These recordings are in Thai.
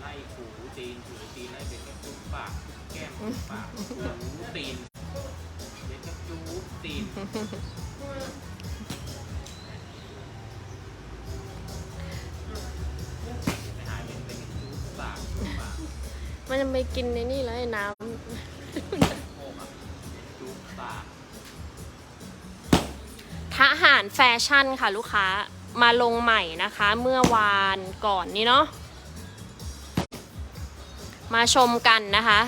ไล่ถูตีนถูตีนไล่เบ็ดกับจุ๊บปากแก้มปากถูตีนเบ็ดกับจุ๊บตีนไปหาเบ็ดเบ็ดกับจุ๊บปากจุ๊บปากมันจะไปกินในนี่แล้วไอ้น้โอ้อะจุ๊บปากำทหารแฟชั่นค่ะลูกค้า มาลงใหม่นะคะ เมื่อวานก่อนนี้เนาะมาชมกันนะคะ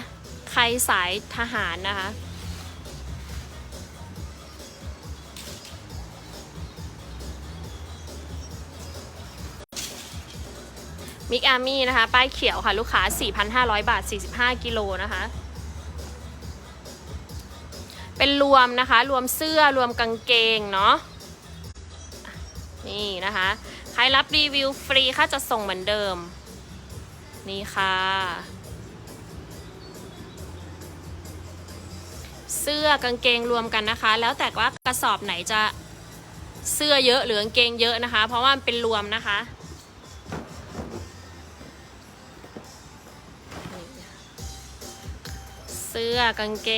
ใครสายทหารนะคะ มิกอาร์มี่นะคะ ป้ายเขียวค่ะ ลูกค้า 4,500 บาท 45 กิโลนะคะ เป็นรวมนะคะ รวมเสื้อรวมกางเกงเนาะ นี่นะคะ ใครรับรีวิวฟรีค่าจะส่งเหมือนเดิม นี่ค่ะ เสื้อกางเกงรวมกันนะคะ แล้วแต่ว่ากระสอบไหนจะเสื้อเยอะหรือกางเกงเยอะนะคะ เพราะว่ามันเป็นรวมนะคะเสื้อกางเก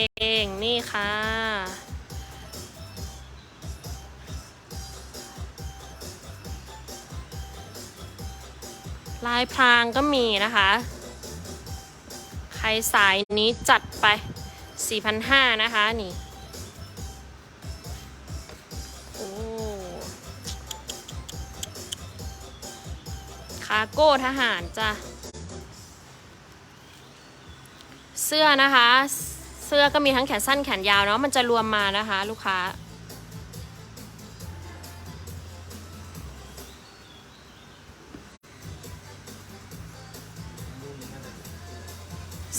งนี่ค่ะ ลายพรางก็มีนะคะ ใครสายนี้จัดไป 4,500 นะคะ นี่โอ้คาโก้ทหารจ้ะ เสื้อนะคะ เสื้อก็มีทั้งแขนสั้นแขนยาวเนาะมันจะรวมมานะคะ ลูกค้า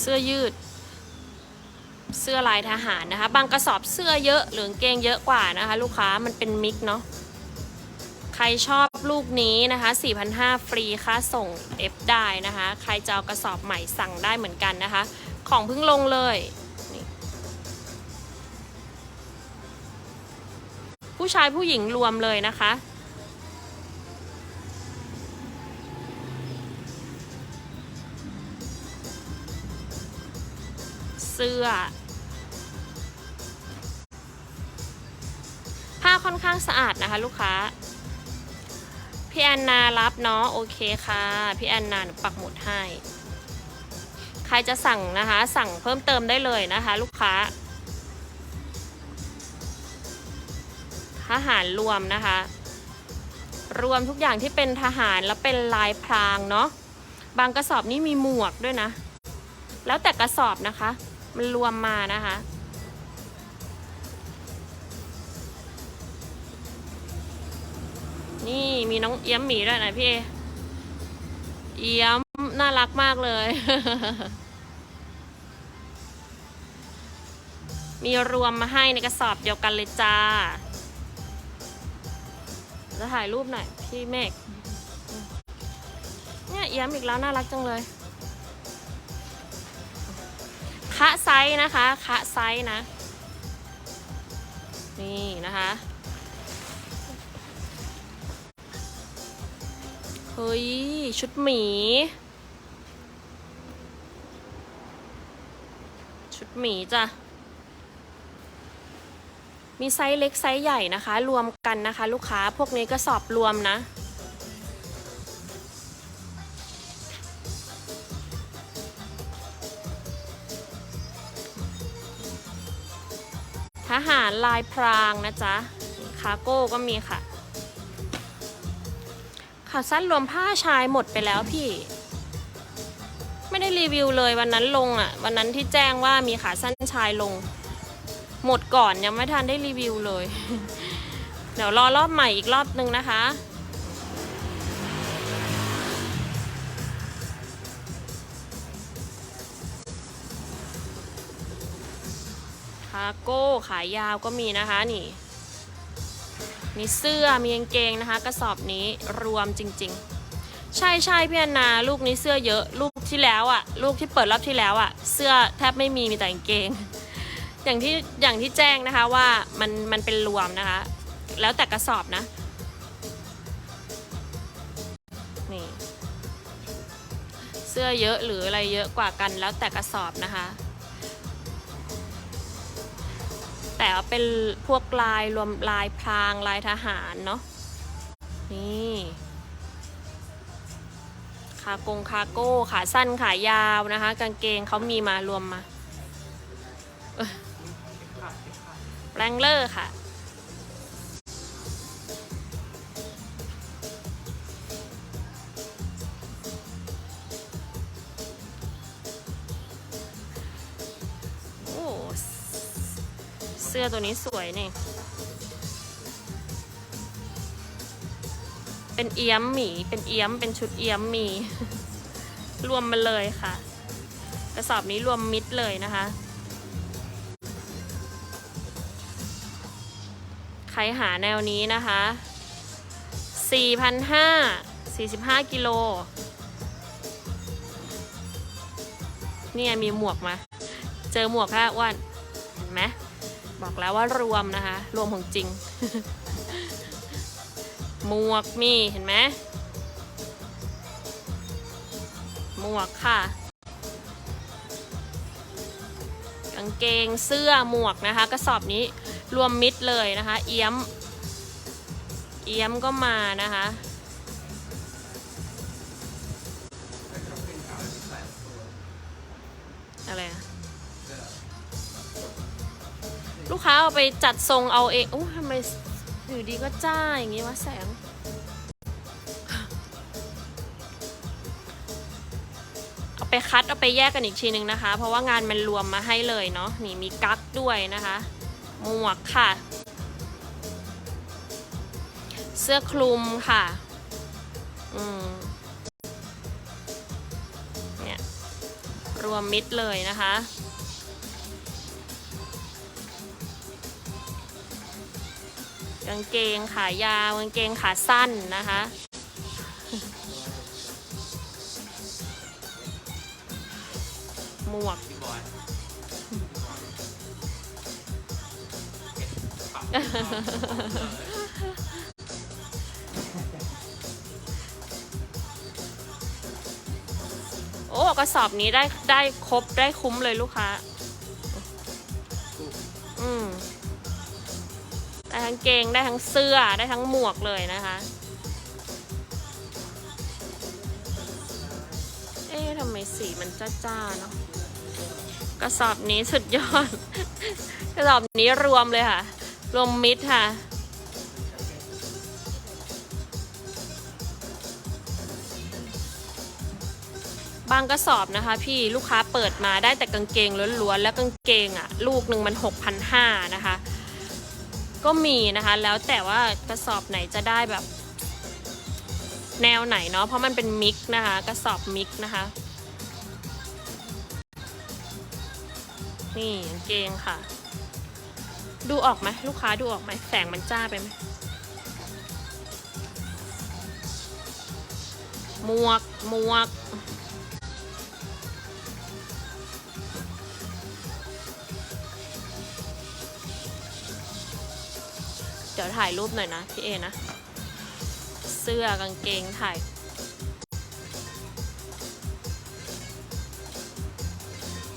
เสื้อยืด เสื้อลายทหารนะคะ บางกระสอบเสื้อเยอะหรืองเกงเยอะกว่านะคะ ลูกค้ามันเป็นมิกเนาะใครชอบลูกนี้นะคะ 4,500 ฟรีค่าส่ง F ได้นะคะ ใครจะเอากระสอบใหม่สั่งได้เหมือนกันนะคะ ของเพิ่งลงเลยผู้ชายผู้หญิงรวมเลยนะคะ สื้อ ผ้าค่อนข้างสะอาดนะคะลูกค้า พี่แอนนารับเนาะโอเคค่ะ พี่แอนนาหนูปักหมุดให้ ใครจะสั่งนะคะ สั่งเพิ่มเติมได้เลยนะคะ ลูกค้าทหารรวมนะคะ รวมทุกอย่างที่เป็นทหารแล้วเป็นลายพรางเนาะบางกระสอบนี่มีหมวกด้วยนะ แล้วแต่กระสอบนะคะ มันรวมมานะคะ นี่มีน้องเอี้ยมหมีด้วยนะพี่เอเอี้ยมน่ารักมากเลย มีรวมมาให้ในกระสอบเดียวกันเลยจ้า จะถ่ายรูปหน่อยพี่เมฆเนี่ยเอี้ยมอีกแล้วน่ารักจังเลย คะไซส์นะคะคะไซส์นะ นี่นะคะ เฮ้ย ชุดหมี ชุดหมีจ้ะ มีไซส์เล็กไซส์ใหญ่นะคะ รวมกันนะคะ ลูกค้าพวกนี้ก็สอบรวมนะ ทหารลายพรางนะจ๊ะคาโก้ก็มีค่ะขาสั้นรวมผ้าชายหมดไปแล้วพี่ ไม่ได้รีวิวเลยวันนั้นลงอะ่ะ วันนั้นที่แจ้งว่ามีขาสั้นชายลง หมดก่อนยังไม่ทันได้รีวิวเลย เดี๋ยวรอรอบใหม่อีกรอบนึงนะคะ คาโก้ขายยาวก็มีนะคะนี่มีเสื้อมีกางเกงนะคะ กระสอบนี้รวมจริง ๆ ใช่ใช่พี่อนนาลูกนี้เสื้อเยอะลูกที่แล้วอะ่ะ ลูกที่เปิดรอบที่แล้วอะ่ะ เสื้อแทบไม่มีมีแต่กางเกง อย่างที่อย่างที่แจ้งนะคะว่ามันมันเป็นรวมนะคะ แล้วแต่กระสอบนะนี่เสื้อเยอะหรืออะไรเยอะกว่ากันแล้วแต่กระสอบนะคะ แต่ว่าเป็นพวกลายรวมลายพรางลายทหารเนาะนี่คากงคาโก้ขาสั้นขายาวนะคะ กางเกงเขามีมารวมมาแบภาพเก็บภาพแรงเลอร์ค่ะ สื้อตัวนี้สวยนี่ เป็นเอี้ยมหมี เป็นเอี้ยม เป็นชุดเอี้ยมหมี รวมมาเลยค่ะ กระสอบนี้รวมมิดเลยนะคะ ใครหาแนวนี้นะคะ 4,500 45 กิโล เนี่ยมีหมวกมา เจอหมวกค่ะอ้วน เห็นไหม บอกแล้วว่ารวมนะคะ รวมของจริง หมวกมีเห็นไหมหมวกค่ะ กางเกงเสื้อหมวกนะคะกระสอบนี้รวมมิดเลยนะคะ เอี้ยม เอี้ยมก็มานะคะ ค้าเอาไปจัดทรงเอาเองโอ้ทำไมอยู่ดีก็จ้าอย่างงี้วะแสง เอาไปคัดเอาไปแยกกันอีกทีนึงนะคะ เพราะว่างานมันรวมมาให้เลยเนาะนี่มีกั๊กด้วยนะคะหมวกค่ะ เสื้อคลุมค่ะ อืมเนี่ยรวมมิดเลยนะคะ กางเกงขายาวกางเกงขาสั้นนะคะ หมวกพี่บอยเก็บภาพโอ้กระสอบนี้ได้ได้ครบได้คุ้มเลยลูกค้า อืม ได้ทั้งเกงได้ทั้งเสื้อได้ทั้งหมวกเลยนะคะเอ๊ะทำไมสีมันจ้าๆเนาะกระสอบนี้สุดยอด กระสอบนี้รวมเลยค่ะ รวมมิดค่ะบางกระสอบนะคะพี่ลูกค้าเปิดมาได้แต่กางเกงล้วนๆแล้วกางเกงอะ ลูกหนึ่งมัน 6,500นะคะ ก็มีนะคะ แล้วแต่ว่ากระสอบไหนจะได้แบบ แนวไหนเนาะเพราะมันเป็นมิกซ์นะคะ กระสอบมิกซ์นะคะ นี่กางเกงค่ะ ดูออกไหมลูกค้าดูออกไหมแสงมันจ้าไปไหมหมวกหมวก ดี๋ยวถ่ายรูปหน่อยนะพี่เอนะ เสื้อกางเกงถ่าย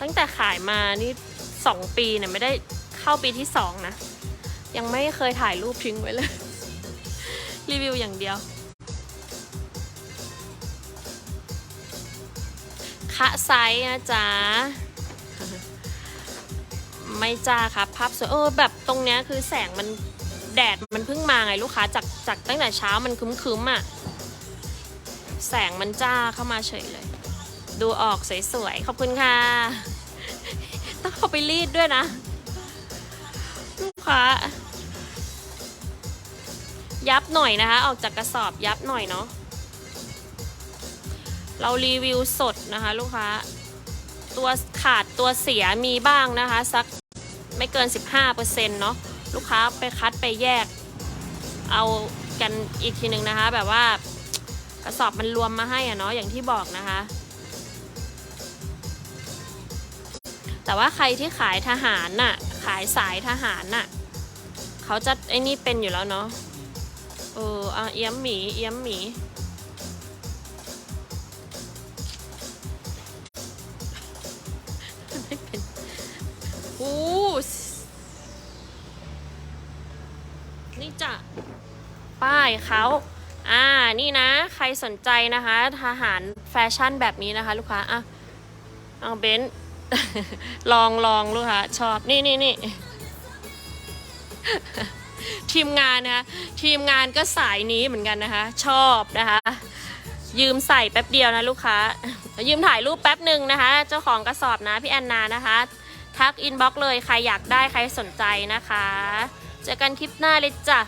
ตั้งแต่ขายมานี่สองปีเนี่ยไม่ได้เข้าปีที่สองนะ ยังไม่เคยถ่ายรูปทิ้งไว้เลย รีวิวอย่างเดียว คะไซส์นะจ๊ะ ไม่จ้าครับภาพสวยเออแบบตรงเนี้ยคือแสงมัน แดดมันเพิ่งมาไงลูกค้าจากจากตั้งแต่เช้ามันคึ้มๆอะแสงมันจ้าเข้ามาเฉยเลย ดูออกสวยๆ ขอบคุณค่ะ ต้องเข้าไปรีดด้วยนะ ลูกค้า ยับหน่อยนะคะ ออกจากกระสอบยับหน่อยเนาะเรารีวิวสดนะคะ ลูกค้า ตัวขาดตัวเสียมีบ้างนะคะ สักไม่เกิน 15%เนาะ ลูกค้าไปคัดไปแยก เอากันอีกทีหนึ่งนะคะ แบบว่ากระสอบมันรวมมาให้อะเนาะอย่างที่บอกนะคะ แต่ว่าใครที่ขายทหารน่ะ ขายสายทหารน่ะเขาจะไอ้นี่เป็นอยู่แล้วเนาะเออเอี้ยมหมีเอี้ยมหมีไม่เป็นอู้ ป้ายเขาอ่านี่นะ ใครสนใจนะคะทหารแฟชั่นแบบนี้นะคะ ลูกค้าอะเอาเบนลองลองลูกค้าชอบนี่นี่นี่ทีมงานนะคะทีมงานก็สายนี้เหมือนกันนะคะ ชอบนะคะ ยืมใส่แป๊บเดียวนะลูกค้า ยืมถ่ายรูปแป๊บหนึ่งนะคะ เจ้าของกระสอบนะพี่แอนนานะคะ ทักอินบ็อกเลยใครอยากได้ใครสนใจนะคะ เจอกันคลิปหน้าเลยจ้ะ